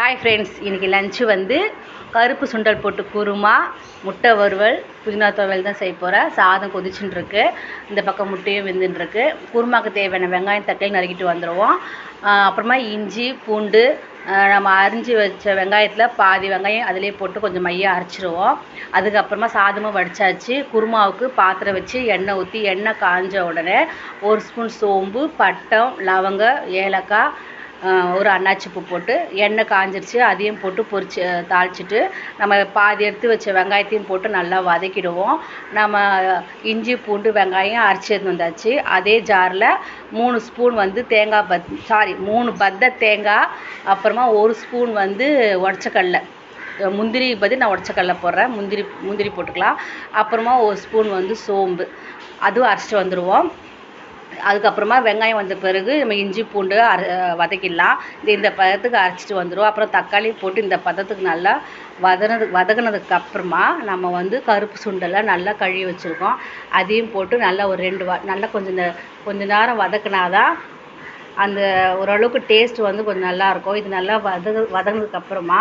Hi friends இன்றைக்கி lunch வந்து கருப்பு சுண்டல் போட்டு குருமா முட்டை வறுவல் புதினா துவையல் தான் செய்ய போகிறேன் சாதம் கொதிச்சுட்டுருக்கு. இந்த பக்கம் முட்டையும் வெந்துட்டுருக்கு. குருமாவுக்கு தேவையான வெங்காயம் தக்காளி நறுக்கிட்டு வந்துடுவோம் அப்புறமா இஞ்சி பூண்டு நம்ம அரிஞ்சு வச்ச வெங்காயத்தில் பாதி வெங்காயம் அதிலே போட்டு கொஞ்சம் மையாக அரைச்சிடுவோம் அதுக்கப்புறமா சாதமும் வடிச்சாச்சு. குருமாவுக்கு பாத்திரம் வச்சு எண்ணெய் ஊற்றி எண்ணெய் காஞ்ச உடனே ஒரு ஸ்பூன் சோம்பு பட்டம் லவங்கம் ஏலக்காய் ஒரு அன்னாச்சி பூ போட்டு எண்ணெய் காஞ்சிருச்சு அதையும் போட்டு பொரிச்சு தாளிச்சிட்டு நம்ம பாதி எடுத்து வச்ச வெங்காயத்தையும் போட்டு நல்லா வதக்கிடுவோம். நம்ம இஞ்சி பூண்டு வெங்காயம் அரைச்சி எடுத்து வந்தாச்சு. அதே ஜாரில் மூணு ஸ்பூன் வந்து தேங்காய் பத் சாரி மூணு பத்த தேங்காய் அப்புறமா ஒரு ஸ்பூன் வந்து உடச்சக்கடலை முந்திரி பதில் நான் உடச்சக்கடல போடுறேன். முந்திரி முந்திரி போட்டுக்கலாம். அப்புறமா ஒரு ஸ்பூன் வந்து சோம்பு. அதுவும் அரைச்சிட்டு வந்துடுவோம் அதுக்கப்புறமா வெங்காயம் வந்த பிறகு நம்ம இஞ்சி பூண்டு அர வதக்கிடலாம். இது இந்த பதத்துக்கு அரைச்சிட்டு வந்துடும் அப்புறம் தக்காளி போட்டு இந்த பதத்துக்கு நல்லா வதனது வதங்கினதுக்கு அப்புறமா நம்ம வந்து கருப்பு சுண்டலை நல்லா கழுவி வச்சுருக்கோம். அதையும் போட்டு நல்லா ஒரு ரெண்டு வா நல்லா கொஞ்சம் நே கொஞ்ச நேரம் வதக்குனாதான் அந்த ஓரளவுக்கு டேஸ்ட் வந்து கொஞ்சம் நல்லாயிருக்கும் இது நல்லா வதகு வதங்கினதுக்கு அப்புறமா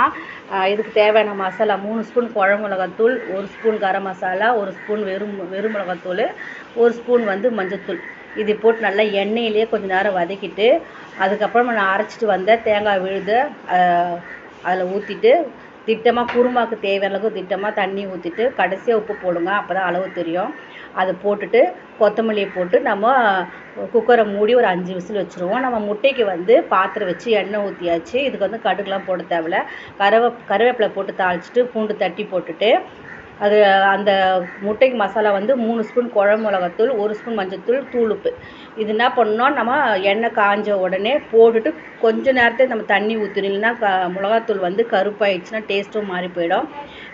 இதுக்கு தேவையான மசாலா மூணு ஸ்பூன் குழம்பு மிளகாத்தூள் ஒரு ஸ்பூன் கரம் மசாலா ஒரு ஸ்பூன் வெறும் வெறும் மிளகாத்தூள் ஒரு ஸ்பூன் வந்து மஞ்சத்தூள். இது போட்டு நல்லா எண்ணெயிலேயே கொஞ்ச நேரம் வதக்கிட்டு அதுக்கப்புறமா நான் அரைச்சிட்டு வந்த தேங்காய் விழுத அதில் ஊற்றிட்டு திட்டமாக குருமாக்கு தேவையான அளவுக்கு திட்டமாக தண்ணி ஊற்றிட்டு கடைசியாக உப்பு போடுங்க அப்போ தான் அளவு தெரியும். அதை போட்டுட்டு கொத்தமல்லியை போட்டு நம்ம குக்கரை மூடி ஒரு அஞ்சு விசில் வச்சுருவோம். நம்ம முட்டைக்கு வந்து பாத்திரம் வச்சு எண்ணெய் ஊற்றியாச்சு இதுக்கு வந்து கடுகுலாம் போட தேவையில்ல. கருவே கருவேப்பிலை போட்டு தாளிச்சிட்டு பூண்டு தட்டி போட்டுட்டு அது அந்த முட்டைக்கு மசாலா வந்து மூணு ஸ்பூன் குழம்பு மிளகாத்தூள் ஒரு ஸ்பூன் மஞ்சத்தூள் தூள் உப்பு இது என்ன பண்ணோம்? நம்ம எண்ணெய் காஞ்ச உடனே போட்டுட்டு கொஞ்ச நேரத்தை நம்ம தண்ணி ஊற்றுனீங்கன்னா க மிளகாத்தூள் வந்து கருப்பாயிடுச்சுன்னா டேஸ்ட்டும் மாறி போயிடும்.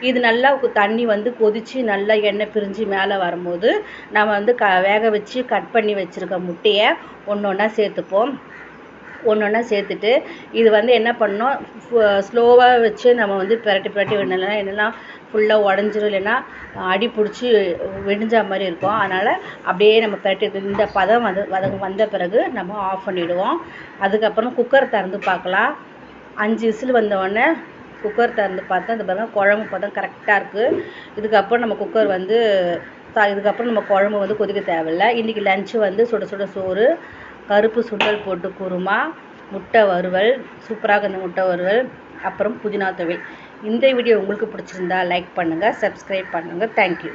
இது நல்லா தண்ணி வந்து கொதித்து நல்லா எண்ணெய் பிரிஞ்சு மேலே வரும்போது நம்ம வந்து க வேக வச்சு கட் பண்ணி வச்சுருக்க முட்டையை ஒன்று ஒன்றா சேர்த்துப்போம். ஒன்று ஒன்றா சேர்த்துட்டு இது வந்து என்ன பண்ணணும்? ஸ்லோவாக வச்சு நம்ம வந்து பிரட்டி பிரட்டி விடணும் என்னென்னா ஃபுல்லாக உடஞ்சிரும். இல்லைன்னா அடி பிடிச்சி விடிஞ்சா மாதிரி இருக்கும். அதனால் அப்படியே நம்ம பிரட்டி இந்த பதம் வந்து வதம் வந்த பிறகு நம்ம ஆஃப் பண்ணிவிடுவோம் அதுக்கப்புறம் குக்கர் திறந்து பார்க்கலாம். அஞ்சு விசில் வந்தோடனே குக்கர் திறந்து பார்த்தா அது பாருங்கள் குழம்பு பதம் கரெக்டாக இருக்குது இதுக்கப்புறம் நம்ம குக்கர் வந்து இதுக்கப்புறம் நம்ம குழம்பு வந்து கொதிக்க தேவையில்லை. இன்றைக்கி லஞ்சு வந்து சுட சுட சோறு. கருப்பு சுண்டல் போட்டு குருமா முட்டை வறுவல் சூப்பராக இந்த முட்டை வறுவல் அப்புறம் புதினா துவையல். இந்த வீடியோ உங்களுக்கு பிடிச்சிருந்தா லைக் பண்ணுங்கள் சப்ஸ்கிரைப் பண்ணுங்கள் தேங்க்யூ